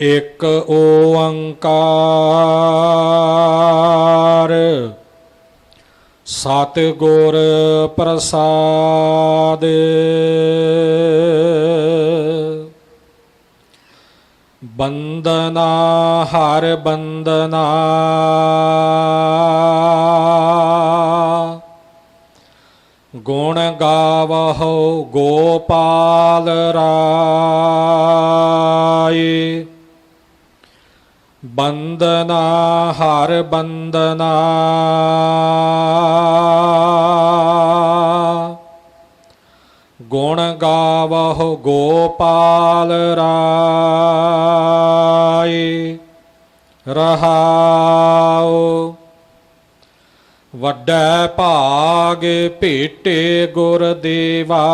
ਇਕ ਓੰਕਾਰ। ਸਤ ਗੁਰ ਪ੍ਰਸਾਦ। ਬੰਦਨਾ ਹਰ ਬੰਦਨਾ ਗੁਣ ਗਾਵਹੁ ਗੋਪਾਲ ਰਾਏ ਬੰਦਨਾ ਹਰ ਬੰਦਨਾ। ਗੁਣ ਗਾਵਹੁ ਗੋਪਾਲ ਰਾਏ ਰਹਾਉ। ਵੱਡਾ ਭਾਗ ਭੇਟੇ ਗੁਰ ਦੇਵਾ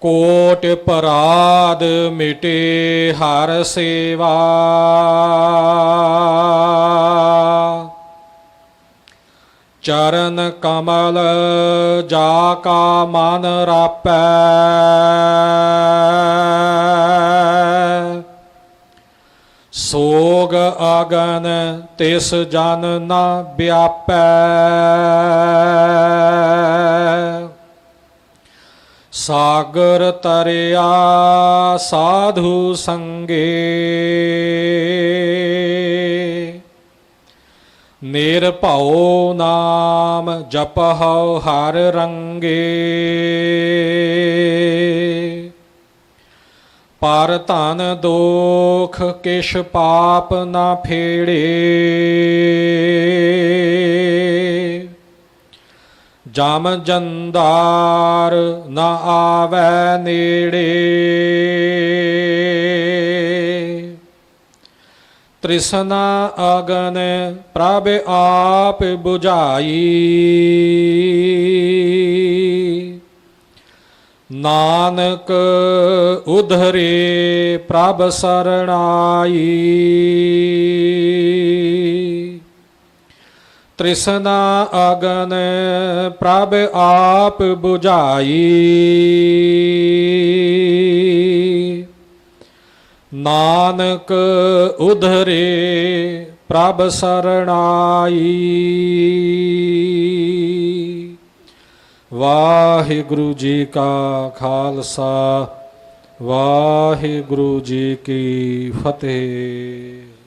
ਕੋਟ ਪਰਾਦ ਮਿਟੇ ਹਰ ਸੇਵਾ। ਚਰਨ ਕਮਲ ਜਾ ਕਾ ਮਨ ਰਾਪੈ। ਸੋਗ ਆਗਨ ਤਿਸ ਜਨ ਨਾ ਵਿਆਪੈ। ਸਾਗਰ ਤਰਿਆ ਸਾਧੂ ਸੰਗੇ। ਨਿਰਭਉ ਨਾਮ ਜਪਹੁ ਹਰ ਰੰਗੇ। ਪਰ ਧਨ ਦੋਖ ਕਿਛ ਪਾਪ ਨਾ ਫੇੜੇ। ਜਮ ਜੰਦਾਰ ਨਾ ਆਵੈ ਨੇੜੇ। ਤ੍ਰਿਸ਼ਨਾ ਅਗਨ ਪ੍ਰਭ ਆਪ 부ਝਾਈ ਨਾਨਕ ਉਧਰੇ ਪ੍ਰਭ ਸਰਣਾਈ। ਤ੍ਰਿਸ਼ਨਾ ਅਗਨ ਪ੍ਰਭ ਆਪ 부ਝਾਈ ਨਾਨਕ ਉਧਰੇ ਪ੍ਰਭ ਸਰਣਾਈ। ਵਾਹਿਗੁਰੂ ਜੀ ਕਾ ਖਾਲਸਾ, ਵਾਹਿਗੁਰੂ ਜੀ ਕੀ ਫਤਿਹ।